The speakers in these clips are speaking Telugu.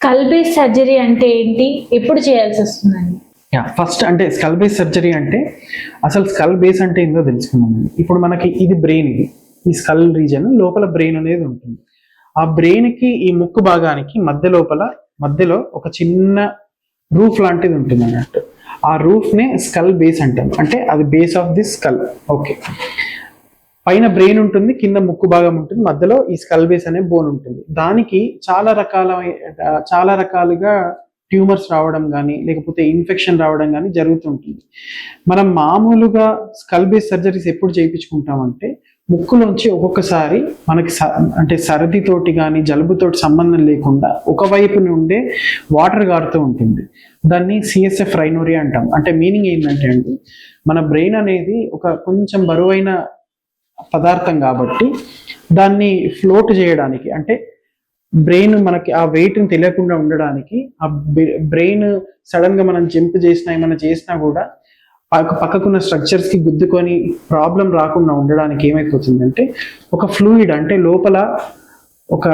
స్కల్ బేస్ సర్జరీ అంటే ఏంటి? ఎప్పుడు చేయాల్సి వస్తుందండి? యా ఫస్ట్ అంటే స్కల్ బేస్ సర్జరీ అంటే అసలు స్కల్ బేస్ అంటే ఏందో తెలుసుకుందాం ఇప్పుడు మనకి ఇది బ్రెయిన్ ఇది. ఈ స్కల్ రీజన్ లోపల బ్రెయిన్ అనేది ఉంటుంది. ఆ బ్రెయిన్కి ఈ ముక్కు భాగానికి మధ్య లోపల మధ్యలో ఒక చిన్న రూఫ్ లాంటిది ఉంటుంది అన్నట్టు ఆ రూఫ్ నే స్కల్ బేస్ అంటాం. అంటే అది base of the skull. Okay. పైన బ్రెయిన్ ఉంటుంది కింద ముక్కు భాగం ఉంటుంది మధ్యలో ఈ స్కల్ బేస్ అనే బోన్ ఉంటుంది. దానికి చాలా రకాల చాలా రకాలుగా ట్యూమర్స్ రావడం కానీ లేకపోతే ఇన్ఫెక్షన్ రావడం కానీ జరుగుతుంటుంది. మనం మామూలుగా స్కల్ బేస్ సర్జరీస్ ఎప్పుడు చేయించుకుంటామంటే ముక్కులోంచి ఒక్కొక్కసారి మనకి స- అంటే సర్దితోటి కానీ జలుబుతోటి సంబంధం లేకుండా ఒకవైపు నుండే వాటర్ గారుతూ ఉంటుంది. దాన్ని సిఎస్ఎఫ్ రైనోరియా అంటాం. అంటే మీనింగ్ ఏంటంటే అండి మన బ్రెయిన్ అనేది ఒక కొంచెం బరువైన పదార్థం కాబట్టి దాన్ని ఫ్లోట్ చేయడానికి అంటే బ్రెయిన్ మనకి ఆ వెయిట్ని తెలియకుండా ఉండడానికి ఆ బ్రెయిన్ సడన్గా మనం జంప్ చేసినా ఏమైనా చేసినా కూడా పక్కకున్న స్ట్రక్చర్స్కి గుద్దుకొని ప్రాబ్లం రాకుండా ఉండడానికి ఏమైపోతుందంటే ఒక ఫ్లూయిడ్ అంటే లోపల ఒక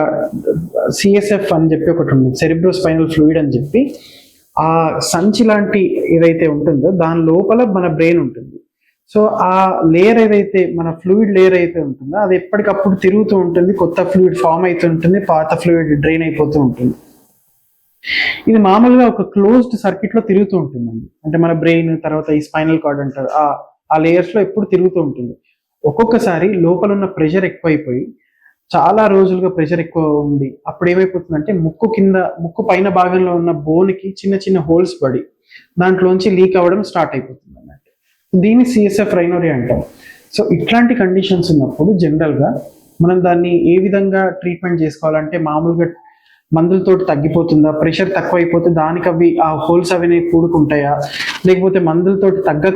సిఎస్ఎఫ్ అని చెప్పి ఒకటి ఉంది సెరిబ్రో స్పైనల్ ఫ్లూయిడ్ అని చెప్పి ఆ సంచి లాంటి ఏదైతే ఉంటుందో దాని లోపల మన బ్రెయిన్ ఉంటుంది. సో ఆ లేయర్ ఏదైతే మన ఫ్లూయిడ్ లేయర్ అయితే ఉంటుందో అది ఎప్పటికప్పుడు తిరుగుతూ ఉంటుంది కొత్త ఫ్లూయిడ్ ఫామ్ అవుతుంటుంది పాత ఫ్లూయిడ్ డ్రైన్ అయిపోతూ ఉంటుంది. ఇది మామూలుగా ఒక క్లోజ్డ్ సర్క్యూట్లో తిరుగుతూ ఉంటుందండి. అంటే మన బ్రెయిన్ తర్వాత ఈ స్పైనల్ కార్డ్ అంటారు ఆ ఆ లేయర్స్లో ఎప్పుడు తిరుగుతూ ఉంటుంది. ఒక్కొక్కసారి లోపల ఉన్న ప్రెషర్ ఎక్కువైపోయి చాలా రోజులుగా ప్రెషర్ ఎక్కువ ఉంది అప్పుడు ఏమైపోతుందంటే ముక్కు కింద ముక్కు పైన భాగంలో ఉన్న బోన్కి చిన్న చిన్న హోల్స్ పడి దాంట్లోంచి లీక్ అవ్వడం స్టార్ట్ అయిపోతుంది అన్నట్టు దీన్ని సిఎస్ఎఫ్ రైనోరీ అంటాం. సో ఇట్లాంటి కండిషన్స్ ఉన్నప్పుడు జనరల్గా మనం దాన్ని ఏ విధంగా ట్రీట్మెంట్ చేసుకోవాలంటే మామూలుగా మందులతోటి తగ్గిపోతుందా ప్రెషర్ తక్కువ అయిపోతే దానికి అవి ఆ హోల్స్ అవి కూడుకుంటాయా? లేకపోతే మందులతోటి తగ్గ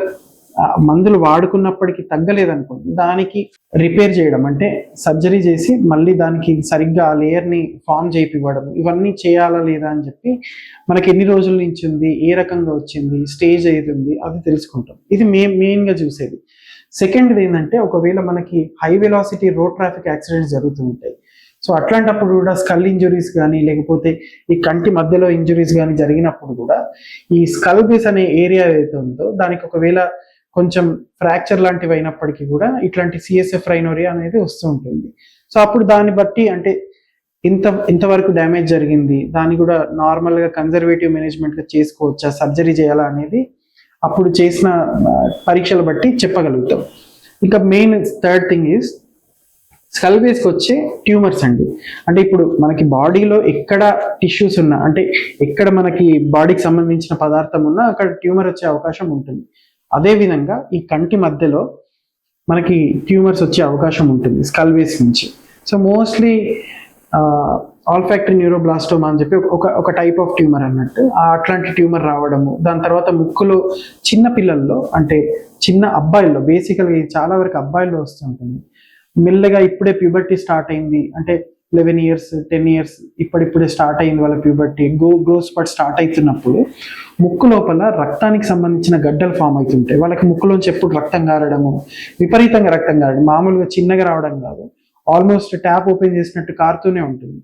మందులు వాడుకున్నప్పటికీ తగ్గలేదనుకోండి దానికి రిపేర్ చేయడం అంటే సర్జరీ చేసి మళ్ళీ దానికి సరిగ్గా ఆ లేయర్ని ఫామ్ చేపివ్వడం ఇవన్నీ చేయాలా లేదా అని చెప్పి మనకి ఎన్ని రోజుల నుంచి ఉంది ఏ రకంగా వచ్చింది స్టేజ్ ఏది ఉంది అది తెలుసుకుంటాం. ఇది మెయిన్ మెయిన్గా చూసేది. సెకండ్ ఏంటంటే ఒకవేళ మనకి high velocity road traffic accidents జరుగుతూ ఉంటాయి సో అట్లాంటప్పుడు కూడా స్కల్ ఇంజురీస్ కానీ లేకపోతే ఈ కంటి మధ్యలో ఇంజురీస్ కానీ జరిగినప్పుడు కూడా ఈ స్కల్ బేస్ అనే ఏరియా ఏదైతే ఉందో దానికి ఒకవేళ కొంచెం ఫ్రాక్చర్ లాంటివి అయినప్పటికీ కూడా ఇట్లాంటి సిఎస్ఎఫ్ రైనోరియా అనేది వస్తూ ఉంటుంది. సో అప్పుడు దాన్ని బట్టి అంటే ఇంత ఇంతవరకు డ్యామేజ్ జరిగింది. దాన్ని కూడా నార్మల్గా కన్జర్వేటివ్ మేనేజ్మెంట్గా చేసుకోవచ్చా? సర్జరీ చేయాలా అనేది అప్పుడు చేసిన పరీక్షలు బట్టి చెప్పగలుగుతాం. ఇంకా main third thing is skull బేస్కి వచ్చే ట్యూమర్స్ అండి. అంటే ఇప్పుడు మనకి బాడీలో ఎక్కడ టిష్యూస్ ఉన్నా అంటే ఎక్కడ మనకి బాడీకి సంబంధించిన పదార్థం ఉన్నా అక్కడ ట్యూమర్ వచ్చే అవకాశం ఉంటుంది. అదే విధంగా ఈ కంటి మధ్యలో మనకి ట్యూమర్స్ వచ్చే అవకాశం ఉంటుంది స్కల్ బేస్ నుంచి. సో మోస్ట్లీ ఆల్ఫాక్టరీ న్యూరోబ్లాస్టోమా అని చెప్పి ఒక ఒక టైప్ ఆఫ్ ట్యూమర్ అన్నట్టు. ఆ అట్లాంటి ట్యూమర్ రావడము దాని తర్వాత ముక్కులో చిన్న పిల్లల్లో అంటే చిన్న అబ్బాయిల్లో బేసికల్గా చాలా వరకు అబ్బాయిల్లో వస్తుంటుంది. మెల్లగా ఇప్పుడే ప్యూబర్టీ స్టార్ట్ అయింది అంటే లెవెన్ ఇయర్స్ టెన్ ఇయర్స్ ఇప్పుడిప్పుడే స్టార్ట్ అయింది వాళ్ళ puberty go growth spot start అవుతున్నప్పుడు ముక్కు లోపల రక్తానికి సంబంధించిన గడ్డలు ఫామ్ అవుతుంటాయి. వాళ్ళకి ముక్కులోంచి ఎప్పుడు రక్తం గారడము విపరీతంగా రక్తం గారడం మామూలుగా చిన్నగా రావడం కాదు. ఆల్మోస్ట్ ట్యాప్ ఓపెన్ చేసినట్టు కారుతూనే ఉంటుంది.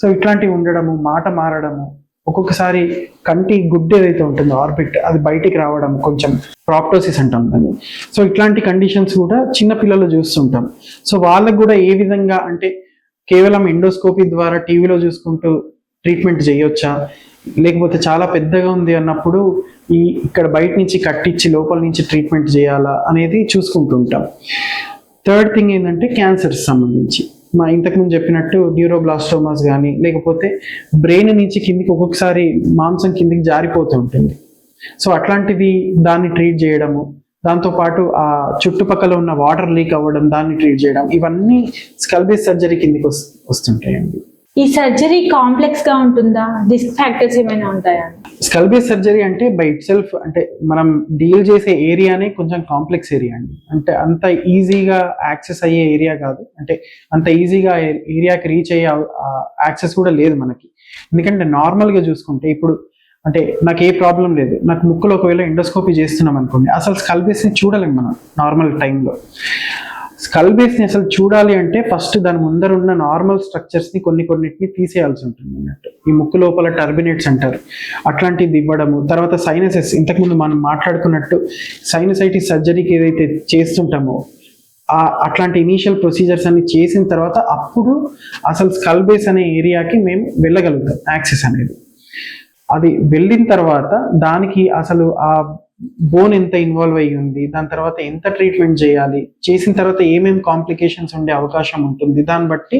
సో ఇట్లాంటివి ఉండడము మాట మారడము ఒక్కొక్కసారి కంటి గుడ్డ ఏదైతే ఉంటుందో ఆర్బిట్ అది బయటికి రావడం కొంచెం ప్రాప్టోసిస్ అంటాం దాన్ని. సో ఇట్లాంటి కండిషన్స్ కూడా చిన్న పిల్లలు చూస్తుంటాం. సో వాళ్ళకు కూడా ఏ విధంగా అంటే కేవలం ఎండోస్కోపీ ద్వారా టీవీలో చూసుకుంటూ ట్రీట్మెంట్ చేయొచ్చా? లేకపోతే చాలా పెద్దగా ఉంది అన్నప్పుడు ఈ ఇక్కడ బయట నుంచి కట్టించి లోపల నుంచి ట్రీట్మెంట్ చేయాలా అనేది చూసుకుంటుంటాం. థర్డ్ థింగ్ ఏంటంటే క్యాన్సర్ సంబంధించి. మా ఇంతకుముందు చెప్పినట్టు న్యూరోబ్లాస్టోమాస్ కానీ లేకపోతే బ్రెయిన్ నుంచి కిందికి ఒక్కొక్కసారి మాంసం కిందికి జారిపోతూ ఉంటుంది. సో అట్లాంటిది దాన్ని ట్రీట్ చేయడము దాంతో పాటు ఆ చుట్టుపక్కల ఉన్న వాటర్ లీక్ అవ్వడం దాన్ని ట్రీట్ చేయడం ఇవన్నీ స్కల్ బేస్ సర్జరీ కిందికి వస్- వస్తుంటాయండి. ఈ సర్జరీ కాంప్లెక్స్గా ఉంటుందా? రిస్క్ ఫ్యాక్టర్స్ ఏమైనా ఉంటాయా? స్కల్ బేస్ సర్జరీ అంటే బై ఇట్ సెల్ఫ్ అంటే మనం డీల్ చేసే ఏరియానే కొంచెం కాంప్లెక్స్ ఏరియా అండి. అంటే అంత ఈజీగా యాక్సెస్ అయ్యే ఏరియా కాదు. అంటే అంత ఈజీగా ఏరియాకి రీచ్ అయ్యే యాక్సెస్ కూడా లేదు మనకి. ఎందుకంటే నార్మల్గా చూసుకుంటే ఇప్పుడు అంటే నాకు ఏ ప్రాబ్లం లేదు. నాకు ముక్కులో ఒకవేళ ఎండోస్కోపీ చేస్తున్నాం అనుకోండి అసలు స్కల్ బేస్ని చూడలేం మనం నార్మల్ టైంలో స్కల్ బేస్ని అసలు చూడాలి అంటే ఫస్ట్ దాని ముందర ఉన్న నార్మల్ స్ట్రక్చర్స్ని కొన్ని కొన్నిటిని తీసేయాల్సి ఉంటుంది అన్నట్టు. ఈ ముక్కు లోపల టర్బినేట్స్ అంటారు. అట్లాంటిది ఇవ్వడము తర్వాత సైనసెస్ ఇంతకుముందు మనం మాట్లాడుకున్నట్టు సైనసైటిస్ సర్జరీకి ఏదైతే చేస్తుంటామో ఆ అట్లాంటి ఇనీషియల్ ప్రొసీజర్స్ అన్ని చేసిన తర్వాత అప్పుడు అసలు స్కల్ బేస్ అనే ఏరియాకి మేము వెళ్ళగలుగుతాం యాక్సెస్ అనేది. అది వెళ్ళిన తర్వాత దానికి అసలు ఆ బోన్ ఎంత ఇన్వాల్వ్ అయ్యి ఉంది దాని తర్వాత ఎంత ట్రీట్మెంట్ చేయాలి చేసిన తర్వాత ఏమేమి కాంప్లికేషన్స్ ఉండే అవకాశం ఉంటుంది దాన్ని బట్టి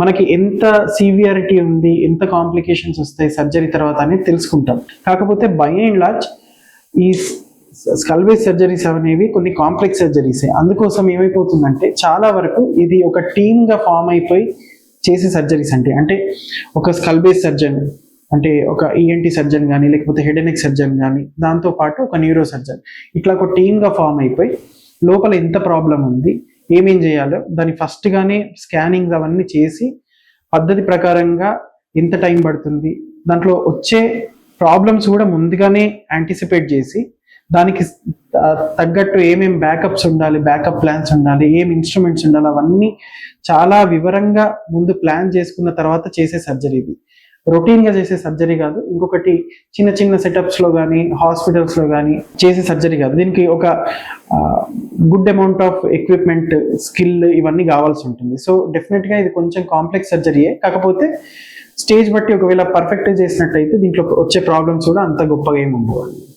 మనకి ఎంత సీవియారిటీ ఉంది ఎంత కాంప్లికేషన్స్ వస్తాయి సర్జరీ తర్వాత అనేది తెలుసుకుంటాం. కాకపోతే బై అండ్ లార్జ్ ఈ స్కల్బేజ్ సర్జరీస్ అనేవి కొన్ని కాంప్లెక్స్ సర్జరీసే అందుకోసం ఏమైపోతుందంటే చాలా వరకు ఇది ఒక టీమ్గా ఫామ్ అయిపోయి చేసే సర్జరీస్ అంటే అంటే ఒక స్కల్బేస్ సర్జన్ అంటే ఒక ఈఎన్టీ సర్జన్ కానీ లేకపోతే హెడ్ అండ్ నెక్ సర్జన్ కానీ దాంతో పాటు ఒక న్యూరో సర్జన్ ఇట్లా ఒక టీమ్గా ఫామ్ అయిపోయి లోపల ఎంత ప్రాబ్లం ఉంది ఏమేం చేయాలో దాన్ని ఫస్ట్గానే స్కానింగ్ అవన్నీ చేసి పద్ధతి ప్రకారంగా ఎంత టైం పడుతుంది దాంట్లో వచ్చే ప్రాబ్లమ్స్ కూడా ముందుగానే యాంటిసిపేట్ చేసి దానికి తగ్గట్టు ఏమేం బ్యాకప్స్ ఉండాలి బ్యాకప్ ప్లాన్స్ ఉండాలి ఏం ఇన్స్ట్రుమెంట్స్ ఉండాలి అవన్నీ చాలా వివరంగా ముందు ప్లాన్ చేసుకున్న తర్వాత చేసే సర్జరీ ఇది. రొటీన్గా చేసే సర్జరీ కాదు. ఇంకొకటి చిన్న చిన్న సెటప్స్లో కానీ హాస్పిటల్స్లో కానీ చేసే సర్జరీ కాదు. దీనికి ఒక good amount of equipment skill ఇవన్నీ కావాల్సి ఉంటుంది. సో డెఫినెట్గా ఇది కొంచెం కాంప్లెక్స్ సర్జరీయే కాకపోతే స్టేజ్ బట్టి ఒకవేళ పర్ఫెక్ట్ చేసినట్టయితే దీంట్లో వచ్చే ప్రాబ్లమ్స్ కూడా అంత గొప్పగా ఏమి ఉండవు.